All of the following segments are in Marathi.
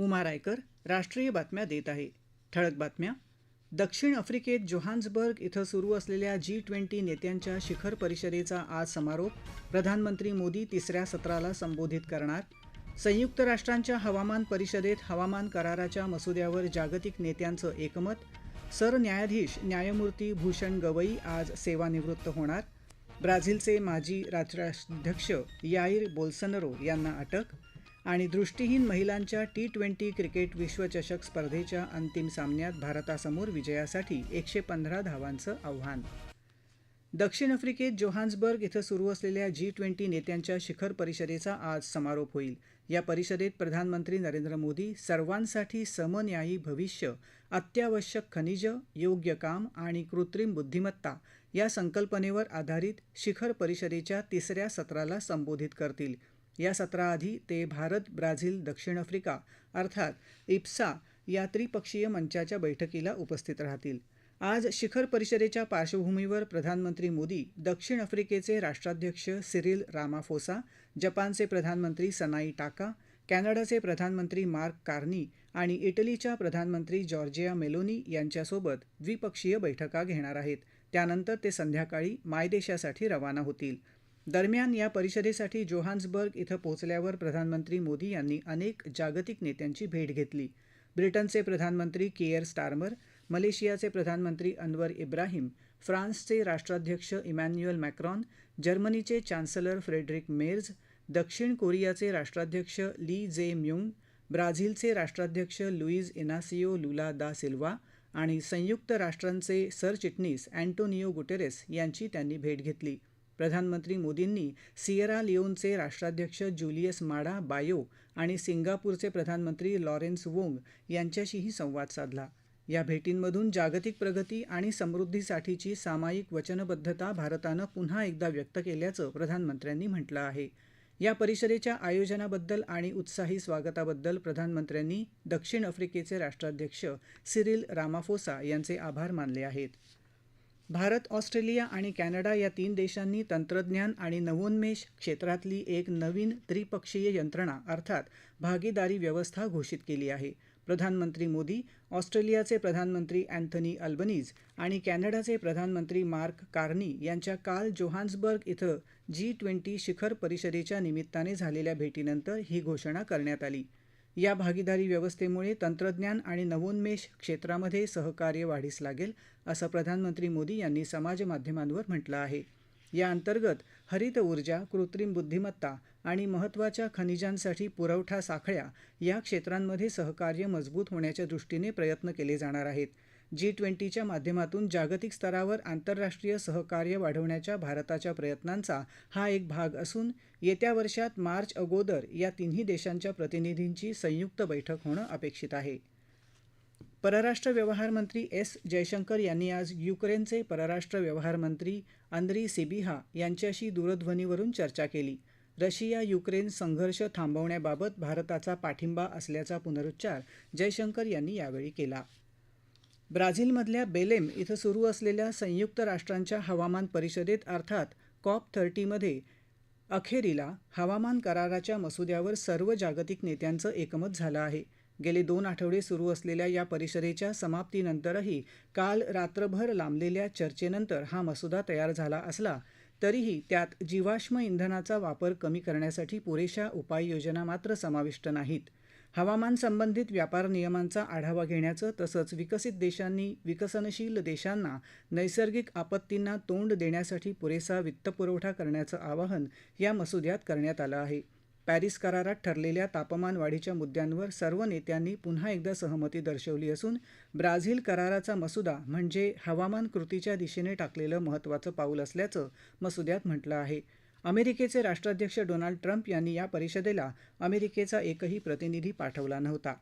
उमा रायकर राष्ट्रीय बातम्या देत आहे. ठळक बातम्या. दक्षिण आफ्रिकेत जोहान्सबर्ग इथं सुरू असलेल्या जी ट्वेंटी नेत्यांच्या शिखर परिषदेचा आज समारोप प्रधानमंत्री मोदी तिसऱ्या सत्राला संबोधित करणार. संयुक्त राष्ट्रांच्या हवामान परिषदेत हवामान कराराच्या मसुद्यावर जागतिक नेत्यांचं एकमत. सरन्यायाधीश न्यायमूर्ती भूषण गवई आज सेवानिवृत्त होणार. ब्राझीलचे माजी राष्ट्राध्यक्ष याईर बोल्सनरो यांना अटक. आणि दृष्टीहीन महिलांच्या टी ट्वेंटी क्रिकेट विश्वचषक स्पर्धेच्या अंतिम सामन्यात भारतासमोर विजयासाठी एकशे पंधरा धावांचं आव्हान. दक्षिण आफ्रिकेत जोहान्सबर्ग इथं सुरू असलेल्या जी ट्वेंटी नेत्यांच्या शिखर परिषदेचा आज समारोप होईल. या परिषदेत प्रधानमंत्री नरेंद्र मोदी सर्वांसाठी समन्यायी भविष्य अत्यावश्यक खनिज योग्य काम आणि कृत्रिम बुद्धिमत्ता या संकल्पनेवर आधारित शिखर परिषदेच्या तिसऱ्या सत्राला संबोधित करतील. या सत्राआधी ते भारत ब्राझील दक्षिण आफ्रिका अर्थात इप्सा या त्रिपक्षीय मंचाच्या बैठकीला उपस्थित राहतील. आज शिखर परिषदेच्या पार्श्वभूमीवर प्रधानमंत्री मोदी दक्षिण आफ्रिकेचे राष्ट्राध्यक्ष सिरिल रामाफोसा जपानचे प्रधानमंत्री सनाई टाका कॅनडाचे प्रधानमंत्री मार्क कार्नी आणि इटलीच्या प्रधानमंत्री जॉर्जिया मेलोनी यांच्यासोबत द्विपक्षीय बैठका घेणार आहेत. त्यानंतर ते संध्याकाळी मायदेशासाठी रवाना होतील. दरम्यान या परिषदेसाठी जोहान्सबर्ग इथं पोहोचल्यावर प्रधानमंत्री मोदी यांनी अनेक जागतिक नेत्यांची भेट घेतली. ब्रिटनचे प्रधानमंत्री केयर स्टार्मर मलेशियाचे प्रधानमंत्री अनवर इब्राहिम फ्रान्सचे राष्ट्राध्यक्ष इमॅन्युअल मॅक्रॉन जर्मनीचे चान्सलर फ्रेडरिक मेर्ज दक्षिण कोरियाचे राष्ट्राध्यक्ष ली जे म्युंग ब्राझीलचे राष्ट्राध्यक्ष लुईज इनासियो लुला दा सिल्वा आणि संयुक्त राष्ट्रांचे सरचिटणीस अँटोनियो गुटेरेस यांची त्यांनी भेट घेतली. प्रधानमंत्री मोदींनी सियरा लिओनचे राष्ट्राध्यक्ष जुलियस माडा बायो आणि सिंगापूरचे प्रधानमंत्री लॉरेन्स वोंग यांच्याशीही संवाद साधला. या भेटींमधून जागतिक प्रगती आणि समृद्धीसाठीची सामायिक वचनबद्धता भारतानं पुन्हा एकदा व्यक्त केल्याचं प्रधानमंत्र्यांनी म्हटलं आहे. या परिषदेच्या आयोजनाबद्दल आणि उत्साही स्वागताबद्दल प्रधानमंत्र्यांनी दक्षिण आफ्रिकेचे राष्ट्राध्यक्ष सिरिल रामाफोसा यांचे आभार मानले आहेत. भारत ऑस्ट्रेलिया आणि कॅनडा या तीन देशांनी तंत्रज्ञान आणि नवोन्मेष क्षेत्रातली एक नवीन त्रिपक्षीय यंत्रणा अर्थात भागीदारी व्यवस्था घोषित केली आहे. प्रधानमंत्री मोदी ऑस्ट्रेलियाचे प्रधानमंत्री अँथनी अल्बनीज आणि कॅनडाचे प्रधानमंत्री मार्क कार्नी यांच्या काल जोहान्सबर्ग इथं जी ट्वेंटी शिखर परिषदेच्या निमित्ताने झालेल्या भेटीनंतर ही घोषणा करण्यात आली. या भागीदारी व्यवस्थेमुळे तंत्रज्ञान आणि नवोन्मेष क्षेत्रामध्ये सहकार्य वाढीस लागेल असं प्रधानमंत्री मोदी यांनी समाजमाध्यमांवर म्हटलं आहे. या अंतर्गत हरित ऊर्जा कृत्रिम बुद्धिमत्ता आणि महत्त्वाच्या खनिजांसाठी पुरवठा साखळ्या या क्षेत्रांमध्ये सहकार्य मजबूत होण्याच्या दृष्टीने प्रयत्न केले जाणार आहेत. जी ट्वेंटीच्या माध्यमातून जागतिक स्तरावर आंतरराष्ट्रीय सहकार्य वाढवण्याच्या भारताच्या प्रयत्नांचा हा एक भाग असून येत्या वर्षात मार्च अगोदर या तिन्ही देशांच्या प्रतिनिधींची संयुक्त बैठक होणं अपेक्षित आहे. परराष्ट्र व्यवहार मंत्री एस जयशंकर यांनी आज युक्रेनचे परराष्ट्र व्यवहार मंत्री अंद्री सिबिहा यांच्याशी दूरध्वनीवरून चर्चा केली. रशिया युक्रेन संघर्ष थांबवण्याबाबत भारताचा पाठिंबा असल्याचा पुनरुच्चार जयशंकर यांनी यावेळी केला. ब्राझीलमधल्या बेलेम इथं सुरू असलेल्या संयुक्त राष्ट्रांच्या हवामान परिषदेत अर्थात कॉप थर्टीमध्ये अखेरीला हवामान कराराच्या मसुद्यावर सर्व जागतिक नेत्यांचं एकमत झालं आहे. गेले दोन आठवडे सुरू असलेल्या या परिषदेच्या समाप्तीनंतरही काल रात्रभर लांबलेल्या चर्चेनंतर हा मसुदा तयार झाला असला तरीही त्यात जीवाश्म इंधनाचा वापर कमी करण्यासाठी पुरेशा उपाययोजना मात्र समाविष्ट नाहीत. हवामान संबंधित व्यापार नियमांचा आढावा घेण्याचं तसंच विकसित देशांनी विकसनशील देशांना नैसर्गिक आपत्तींना तोंड देण्यासाठी पुरेसा वित्तपुरवठा करण्याचं आवाहन या मसुद्यात करण्यात आलं आहे. पॅरिस करारात ठरलेल्या तापमान वाढीच्या मुद्द्यांवर सर्व नेत्यांनी पुन्हा एकदा सहमती दर्शवली असून ब्राझील कराराचा मसुदा म्हणजे हवामान कृतीच्या दिशेने टाकलेलं महत्त्वाचं पाऊल असल्याचं मसुद्यात म्हटलं आहे. अमेरिकेचे राष्ट्राध्यक्ष डोनाल्ड ट्रम्प यांनी या परिषदेला अमेरिकेचा एकही प्रतिनिधी पाठवला नव्हता.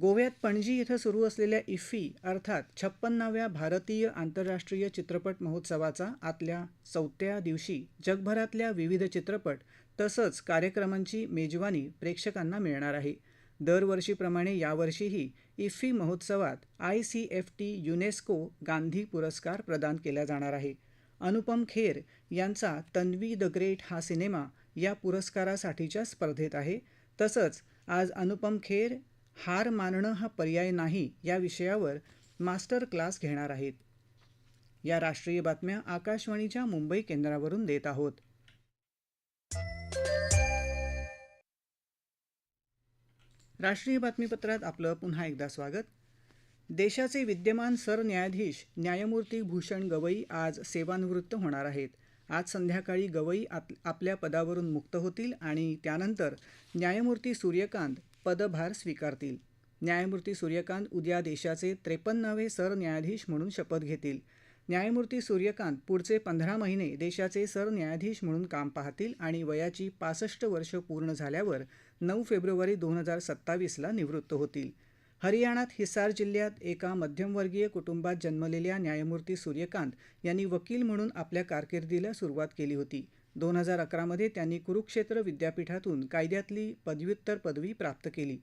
गोव्यात पणजी इथं सुरू असलेल्या इफ्फी अर्थात छप्पन्नाव्या भारतीय आंतरराष्ट्रीय चित्रपट महोत्सवाचा आतल्या चौथ्या दिवशी जगभरातल्या विविध चित्रपट तसंच कार्यक्रमांची मेजवानी प्रेक्षकांना मिळणार आहे. दरवर्षीप्रमाणे यावर्षीही इफ्फी महोत्सवात I C F T UNESCO Gandhi पुरस्कार प्रदान केला जाणार आहे. अनुपम खेर यांचा तन्वी द ग्रेट हा सिनेमा या पुरस्कारासाठीच्या स्पर्धेत आहे. तसंच आज अनुपम खेर हार मानणं हा पर्याय नाही या विषयावर मास्टर क्लास घेणार आहेत. या राष्ट्रीय बातम्या आकाशवाणीच्या मुंबई केंद्रावरून देत आहोत. राष्ट्रीय बातमीपत्रात आपलं पुन्हा एकदा स्वागत. देशाचे विद्यमान सरन्यायाधीश न्यायमूर्ती भूषण गवई आज सेवानिवृत्त होणार आहेत. आज संध्याकाळी गवई आप आपल्या पदावरून मुक्त होतील आणि त्यानंतर न्यायमूर्ती सूर्यकांत पदभार स्वीकारतील. न्यायमूर्ती सूर्यकांत उद्या देशाचे त्रेपन्नावे सरन्यायाधीश म्हणून शपथ घेतील. न्यायमूर्ती सूर्यकांत पुढचे पंधरा महिने देशाचे सरन्यायाधीश म्हणून काम पाहतील आणि वयाची पासष्ट वर्ष पूर्ण झाल्यावर नऊ फेब्रुवारी दोन हजार सत्तावीसला निवृत्त होतील. हरियाणात हिसार जिल्ह्यात एका मध्यमवर्गीय कुटुंबात जन्मलेल्या न्यायमूर्ती सूर्यकांत यांनी वकील म्हणून आपल्या कारकिर्दीला सुरुवात केली होती. दोन हजार अकरामध्ये त्यांनी कुरुक्षेत्र विद्यापीठातून कायद्यातली पदव्युत्तर पदवी प्राप्त केली.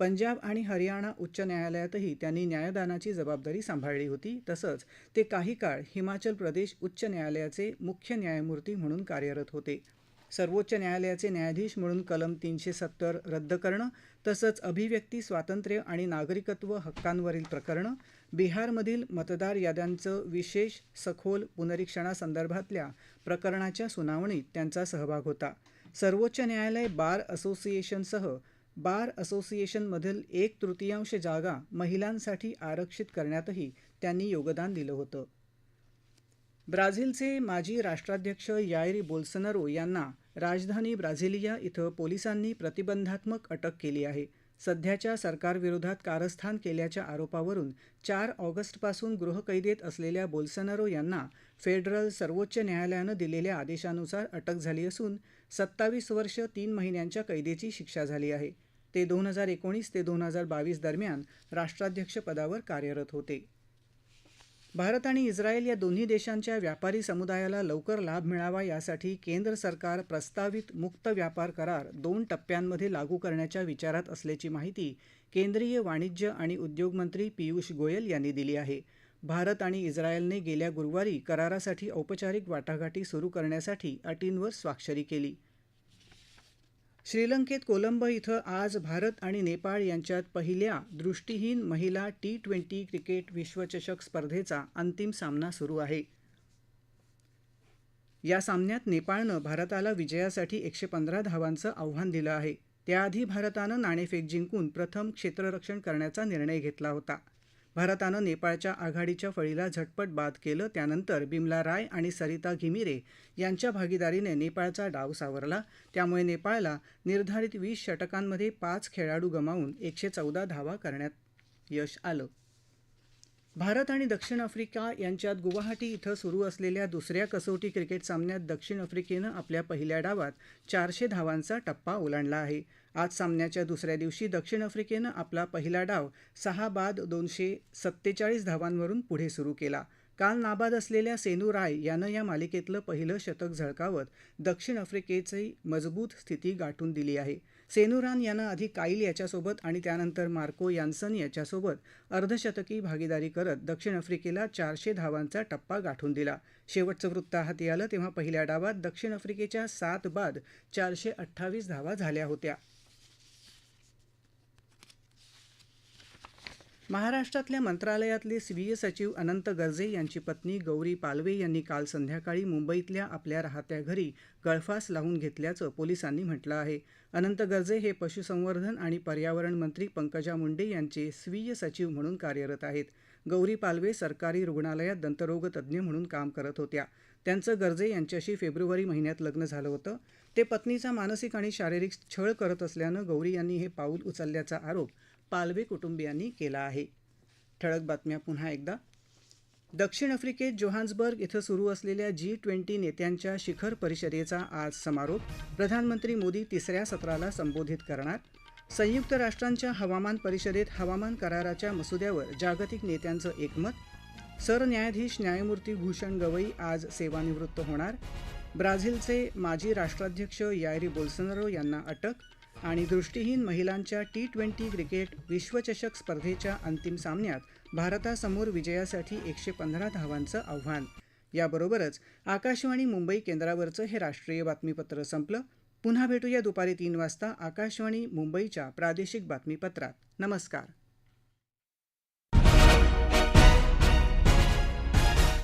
पंजाब आणि हरियाणा उच्च न्यायालयातही त्यांनी न्यायदानाची जबाबदारी सांभाळली होती. तसंच ते काही काळ हिमाचल प्रदेश उच्च न्यायालयाचे मुख्य न्यायमूर्ती म्हणून कार्यरत होते. सर्वोच्च न्यायालयाचे न्यायाधीश म्हणून कलम तीनशे सत्तर रद्द करणं तसंच अभिव्यक्ती स्वातंत्र्य आणि नागरिकत्व हक्कांवरील प्रकरणं बिहारमधील मतदार याद्यांचं विशेष सखोल पुनरीक्षणासंदर्भातल्या प्रकरणाच्या सुनावणीत त्यांचा सहभाग होता. सर्वोच्च न्यायालय बार असोसिएशनसह बार असोसिएशनमधील एक तृतीयांश जागा महिलांसाठी आरक्षित करण्यातही त्यांनी योगदान दिलं होतं. ब्राझीलचे माजी राष्ट्राध्यक्ष यायरी बोल्सनरो यांना राजधानी ब्राझिलिया इथं पोलिसांनी प्रतिबंधात्मक अटक केली आहे. सध्याच्या सरकारविरोधात कारस्थान केल्याच्या आरोपावरून चार ऑगस्टपासून गृहकैदेत असलेल्या बोल्सनरो यांना फेडरल सर्वोच्च न्यायालयानं दिलेल्या आदेशानुसार अटक झाली असून सत्तावीस वर्ष तीन महिन्यांच्या कैदेची शिक्षा झाली आहे. ते दोन हजार एकोणीस ते दोन हजार बावीस दरम्यान राष्ट्राध्यक्षपदावर कार्यरत होते. भारत आणि इस्रायल या दोन्ही देशांच्या व्यापारी समुदायाला लवकर लाभ मिळावा यासाठी केंद्र सरकार प्रस्तावित मुक्त व्यापार करार दोन टप्प्यांमध्ये लागू करण्याच्या विचारात असल्याची माहिती केंद्रीय वाणिज्य आणि उद्योग मंत्री पियुष गोयल यांनी दिली आहे. भारत आणि इस्रायलने गेल्या गुरुवारी करारासाठी औपचारिक वाटाघाटी सुरू करण्यासाठी अटींवर स्वाक्षरी केली. श्रीलंकेत कोलंबो इथं आज भारत आणि नेपाळ यांच्यात पहिल्या दृष्टीहीन महिला टी ट्वेंटी क्रिकेट विश्वचषक स्पर्धेचा अंतिम सामना सुरू आहे. या सामन्यात नेपाळनं भारताला विजयासाठी एकशे पंधरा धावांचं आव्हान दिलं आहे. त्याआधी भारतानं नाणेफेक जिंकून प्रथम क्षेत्ररक्षण करण्याचा निर्णय घेतला होता. भारतानं नेपाळच्या आघाडीच्या फळीला झटपट बाद केलं. त्यानंतर बिमला राय आणि सरिता घिमिरे यांच्या भागीदारीने नेपाळचा डाव सावरला. त्यामुळे नेपाळला निर्धारित वीस षटकांमध्ये पाच खेळाडू गमावून एकशे चौदा धावा करण्यात यश आलं. भारत आणि दक्षिण आफ्रिका यांच्यात गुवाहाटी इथं सुरू असलेल्या दुसऱ्या कसोटी क्रिकेट सामन्यात दक्षिण आफ्रिकेनं आपल्या पहिल्या डावात चारशे धावांचा टप्पा ओलांडला आहे. आज सामन्याच्या दुसऱ्या दिवशी दक्षिण आफ्रिकेनं आपला पहिला डाव सहा बाद दोनशे सत्तेचाळीस धावांवरून पुढे सुरू केला. काल नाबाद असलेल्या सेनू राय यानं या मालिकेतलं पहिलं शतक झळकावत दक्षिण आफ्रिकेची मजबूत स्थिती गाठून दिली आहे. सेनुरान यानं आधी काईल याच्यासोबत आणि त्यानंतर मार्को यान्सन याच्यासोबत अर्धशतकी भागीदारी करत दक्षिण आफ्रिकेला चारशे धावांचा टप्पा गाठून दिला. शेवटचं वृत्त हाती आलं तेव्हा पहिल्या डावात दक्षिण आफ्रिकेच्या सात बाद चारशे अठ्ठावीस धावा झाल्या होत्या. महाराष्ट्रातल्या मंत्रालयातले स्वीय सचिव अनंत गर्जे यांची पत्नी गौरी पालवे यांनी काल संध्याकाळी मुंबईतल्या आपल्या राहत्या घरी गळफास लावून घेतल्याचं पोलिसांनी म्हटलं आहे. अनंत गर्जे हे पशुसंवर्धन आणि पर्यावरण मंत्री पंकजा मुंडे यांचे स्वीय सचिव म्हणून कार्यरत आहेत. गौरी पालवे सरकारी रुग्णालयात दंतरोग तज्ज्ञ म्हणून काम करत होत्या. त्यांचं गर्जे यांच्याशी फेब्रुवारी महिन्यात लग्न झालं होतं. ते पत्नीचा मानसिक आणि शारीरिक छळ करत असल्यानं गौरी यांनी हे पाऊल उचलल्याचा आरोप पालवे कुटुंबियांनी केला आहे. ठळक बातम्या पुन्हा एकदा. दक्षिण आफ्रिकेत जोहान्सबर्ग इथं सुरू असलेल्या जी ट्वेंटी नेत्यांच्या शिखर परिषदेचा आज समारोप प्रधानमंत्री मोदी तिसऱ्या सत्राला संबोधित करणार. संयुक्त राष्ट्रांच्या हवामान परिषदेत हवामान कराराच्या मसुद्यावर जागतिक नेत्यांचं एकमत. सरन्यायाधीश न्यायमूर्ती भूषण गवई आज सेवानिवृत्त होणार. ब्राझीलचे माजी राष्ट्राध्यक्ष यायरी बोल्सनरो यांना अटक. आणि दृष्टीहीन महिलांच्या टी ट्वेंटी क्रिकेट विश्वचषक स्पर्धेच्या अंतिम सामन्यात भारतासमोर विजयासाठी एकशे पंधरा धावांचं आव्हान. याबरोबरच आकाशवाणी मुंबई केंद्रावरचं हे राष्ट्रीय बातमीपत्र संपलं. पुन्हा भेटूया दुपारी तीन वाजता आकाशवाणी मुंबईच्या प्रादेशिक बातमीपत्रात. नमस्कार.